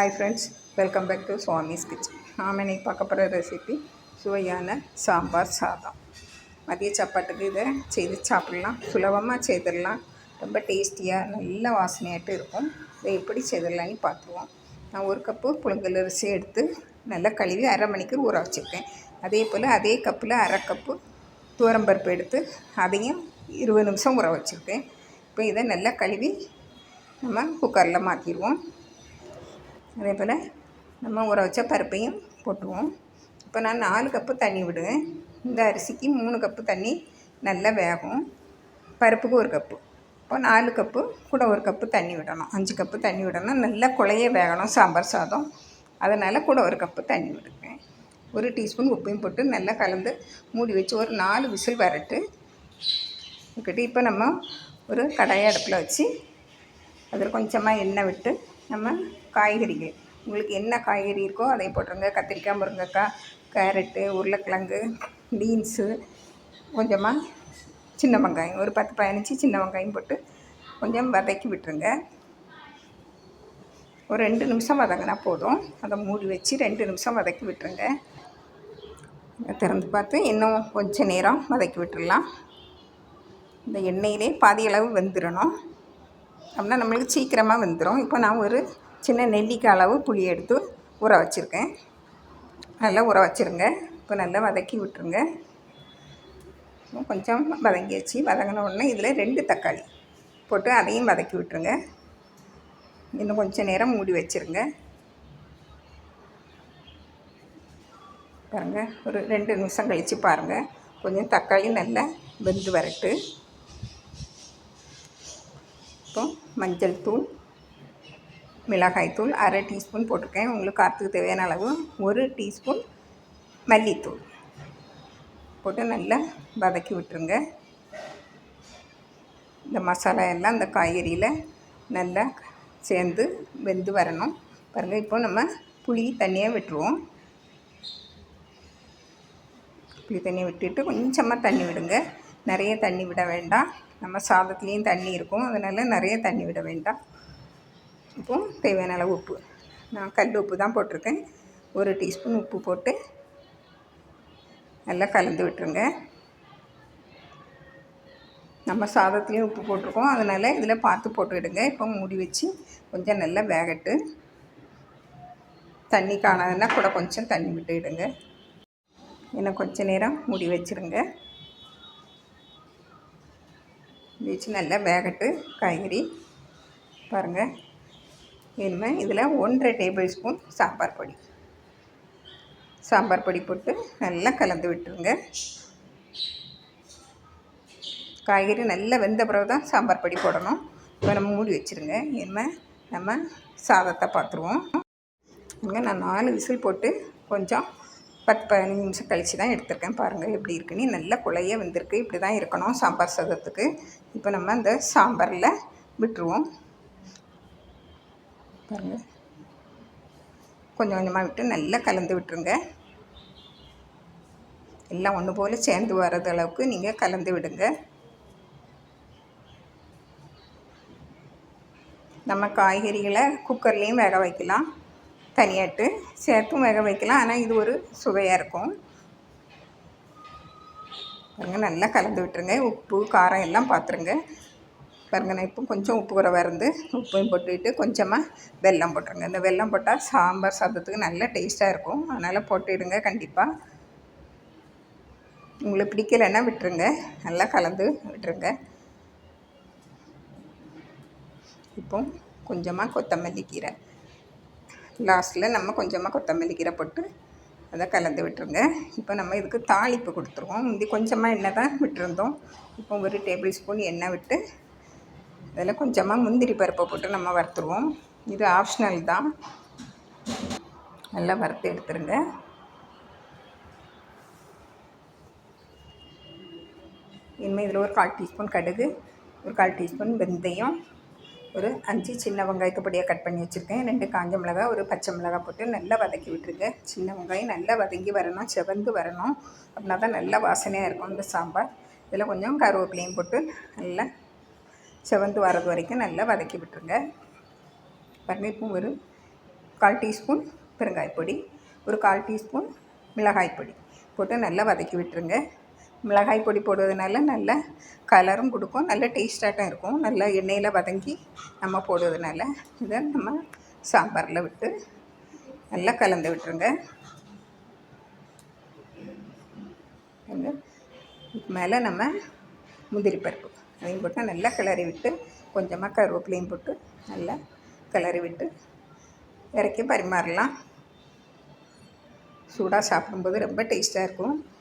Hi friends welcome back to Swami's kitchen நாம் இன்றைக்கி பார்க்க போகிற ரெசிபி சுவையான சாம்பார் சாதம். மதிய சாப்பாட்டுக்கு இதை செய்து சாப்பிடலாம். சுலபமாக செய்திடலாம். ரொம்ப டேஸ்டியாக நல்ல வாசனையாட்டு இருக்கும். இதை எப்படி செய்திடலான்னு பார்த்துருவோம். நான் ஒரு கப்பு புழுங்கல் அரிசி எடுத்து நல்லா கழுவி அரை மணிக்கு ஊற வச்சுருக்கேன். அதே போல் அதே கப்பில் அரை கப்பு துவரம்பருப்பு எடுத்து அதையும் இருபது நிமிஷம் ஊற வச்சுருக்கேன். இப்போ இதை நல்லா கழுவி நம்ம குக்கரில் மாற்றிடுவோம் அதே போல் நம்ம ஊற வச்ச பருப்பையும் போட்டுவோம் இப்போ நான் நாலு கப்பு தண்ணி விடுவேன். இந்த அரிசிக்கு மூணு கப்பு தண்ணி நல்லா வேகும். பருப்புக்கு ஒரு கப்பு. இப்போ நாலு கப்பு கூட ஒரு கப்பு தண்ணி விடணும். அஞ்சு கப்பு தண்ணி விடணும். நல்லா குழைய வேகணும் சாம்பார் சாதம். அதனால் கூட ஒரு கப்பு தண்ணி விடுவேன். ஒரு டீஸ்பூன் உப்பையும் போட்டு நல்லா கலந்து மூடி வச்சு ஒரு நாலு விசில் வரட்டு. இருக்கட்டு இப்போ நம்ம ஒரு கடாயை அடுப்பில் வச்சு அதில் கொஞ்சமாக எண்ணெய் விட்டு நம்ம காய்கறிகள். உங்களுக்கு என்ன காய்கறி இருக்கோ அதை போட்டுருங்க. கத்திரிக்காய் முருங்கைக்காய் கேரட்டு உருளைக்கிழங்கு பீன்ஸு கொஞ்சமாக சின்ன வெங்காயம். ஒரு பத்து பதினஞ்சு சின்ன வெங்காயம் போட்டு கொஞ்சம் வதக்கி விட்டுருங்க. ஒரு ரெண்டு நிமிஷம் வதங்கினா போதும். அதை மூடி வச்சு ரெண்டு நிமிஷம் வதக்கி விட்டுருங்க. திறந்து பார்த்து இன்னும் கொஞ்சம் நேரம் வதக்கி விட்டுடலாம். இந்த எண்ணெயிலே பாதி அளவு வெந்துடணும். அப்படின்னா நம்மளுக்கு சீக்கிரமாக வந்துடும் இப்போ நான் ஒரு சின்ன நெல்லிக்காய் அளவு புளி எடுத்து ஊற வச்சுருக்கேன். நல்லா ஊற வச்சுருங்க. இப்போ நல்லா வதக்கி விட்டுருங்க. கொஞ்சம் வதங்கியாச்சு. வதங்கின உடனே இதில் ரெண்டு தக்காளி போட்டு அதையும் வதக்கி விட்டுருங்க. இன்னும் கொஞ்சம் நேரம் மூடி வச்சுருங்க. பாருங்கள் ஒரு ரெண்டு நிமிஷம் கழித்து பாருங்கள் கொஞ்சம் தக்காளி நல்லா வெந்து வரட்டு. இப்போ மஞ்சள் தூள் மிளகாய் தூள் அரை டீஸ்பூன் போட்டிருக்கேன். உங்களுக்கு காரத்துக்கு தேவையான அளவு ஒரு டீஸ்பூன் மல்லித்தூள் போட்டு நல்லா வதக்கி விட்டுருங்க. இந்த மசாலா எல்லாம் இந்த காய்கறியில் நல்லா சேர்ந்து வெந்து வரணும். பாருங்கள் இப்போ நம்ம புளி தண்ணியாக விட்டுருவோம். புளி தண்ணியை விட்டுட்டு கொஞ்சமாக தண்ணி விடுங்க. நிறைய தண்ணி விட வேண்டாம். நம்ம சாதத்துலேயும் தண்ணி இருக்கும். அதனால் நிறைய தண்ணி விட வேண்டாம். இப்போது தேவையான அளவு உப்பு. நான் கல் உப்பு தான் போட்டிருக்கேன். ஒரு டீஸ்பூன் உப்பு போட்டு நல்லா கலந்து விட்டுருங்க. நம்ம சாதத்துலேயும் உப்பு போட்டிருக்கோம். அதனால் இதில் பார்த்து போட்டுக்கிடுங்க இப்போ மூடி வச்சு கொஞ்சம் நல்லா வேகட்டு. தண்ணி காணாதுன்னா கூட கொஞ்சம் தண்ணி விட்டுக்கிடுங்க இன்னும் கொஞ்சம் நேரம் மூடி வச்சுருங்க. வச்சு நல்லா வேகட்டு காய்கறி. பாருங்கள் இனிமேல் இதில் ஒன்றரை டேபிள் ஸ்பூன் சாம்பார் பொடி. சாம்பார் பொடி போட்டு நல்லா கலந்து விட்டுருங்க. காய்கறி நல்லா வெந்த பிறகு தான் சாம்பார் பொடி போடணும். இப்போ நம்ம மூடி வச்சுருங்க. இனிமேல் நம்ம சாதத்தை பார்த்துருவோம். இங்கே நான் நாலு விசில் போட்டு கொஞ்சம் பத்து பதினஞ்சு நிமிஷம் கழித்து தான் எடுத்திருக்கேன். பாருங்கள் எப்படி இருக்குன்னு நல்ல குழைய வந்திருக்கு. இப்படி தான் இருக்கணும் சாம்பார் சாதத்துக்கு. இப்போ நம்ம அந்த சாம்பாரில் விட்டுருவோம். பாருங்கள் கொஞ்சம் கொஞ்சமாக விட்டு நல்லா கலந்து விட்டுருங்க. எல்லாம் ஒன்று போல் சேர்ந்து வர்றது அளவுக்கு நீங்கள் கலந்து விடுங்க. நம்ம காய்கறிகளை குக்கர்லேயும் வேக வைக்கலாம். தனியாட்டு. சேர்த்தும் வேக வைக்கலாம். ஆனால் இது ஒரு சுவையாக இருக்கும். பாருங்கள் நல்லா கலந்து விட்டுருங்க. உப்பு காரம் எல்லாம் பார்த்துருங்க பாருங்கள் நான் இப்போ கொஞ்சம் உப்பு குறைவாக இருந்து உப்பையும் போட்டுக்கிட்டு கொஞ்சமாக வெல்லம் போட்டுருங்க. இந்த வெல்லம் போட்டால் சாம்பார் சாதத்துக்கு நல்ல டேஸ்ட்டாக இருக்கும். அதனால் போட்டுடுங்க கண்டிப்பாக உங்களுக்கு பிடிக்கலைன்னா விட்டுருங்க. நல்லா கலந்து விட்டுருங்க. இப்போ கொஞ்சமாக கொத்தமல்லி கீரை. லாஸ்ட்டில் நம்ம கொஞ்சமாக கொத்தமல்லி கீரை போட்டு அதை கலந்து விட்டுருங்க. இப்போ நம்ம இதுக்கு தாளிப்பு கொடுத்துருவோம். முந்தி கொஞ்சமாக எண்ணெய் தான் விட்டுருந்தோம். இப்போ ஒரு டேபிள் ஸ்பூன் எண்ணெய் விட்டு அதில் கொஞ்சமாக முந்திரி பருப்பை போட்டு நம்ம வறுத்துருவோம். இது ஆப்ஷனல் தான். நல்லா வறுத்து எடுத்துருங்க. இனிமேல் இதில் ஒரு கால் டீஸ்பூன் கடுகு ஒரு கால் டீஸ்பூன் வெந்தயம் ஒரு அஞ்சு சின்ன வெங்காயத்தை பொடியாக கட் பண்ணி வச்சுருக்கேன். ரெண்டு காஞ்ச மிளகா ஒரு பச்சை மிளகாய் போட்டு நல்லா வதக்கி விட்டுருங்க. சின்ன வெங்காயம் நல்லா வதங்கி வரணும் செவந்து வரணும். அப்படின்னா தான் நல்லா வாசனையாக இருக்கும் இந்த சாம்பார். இதில் கொஞ்சம் கருவேப்பிலையும் போட்டு நல்லா செவந்து வரது வரைக்கும் நல்லா வதக்கி விட்டுருங்க. பாருங்கள் இப்போ ஒரு கால் டீஸ்பூன் பெருங்காயப்பொடி ஒரு கால் டீஸ்பூன் மிளகாய் பொடி போட்டு நல்லா வதக்கி விட்டுருங்க. மிளகாய் பொடி போடுவதனால நல்ல கலரும் கொடுக்கும். நல்ல டேஸ்டாட்டம் இருக்கும். நல்லா எண்ணெயில் வதங்கி நம்ம போடுவதனால இதை நம்ம சாம்பாரில் விட்டு நல்லா கலந்து விட்டுருங்க. இதுக்கு மேலே நம்ம முந்திரி பருப்பு அதையும் போட்டு நல்லா கிளறி விட்டு கொஞ்சமாக கருவேப்பிலையும் போட்டு நல்லா கிளறி விட்டு இறக்கி பரிமாறலாம். சூடாக சாப்பிடும்போது ரொம்ப டேஸ்ட்டாக இருக்கும்.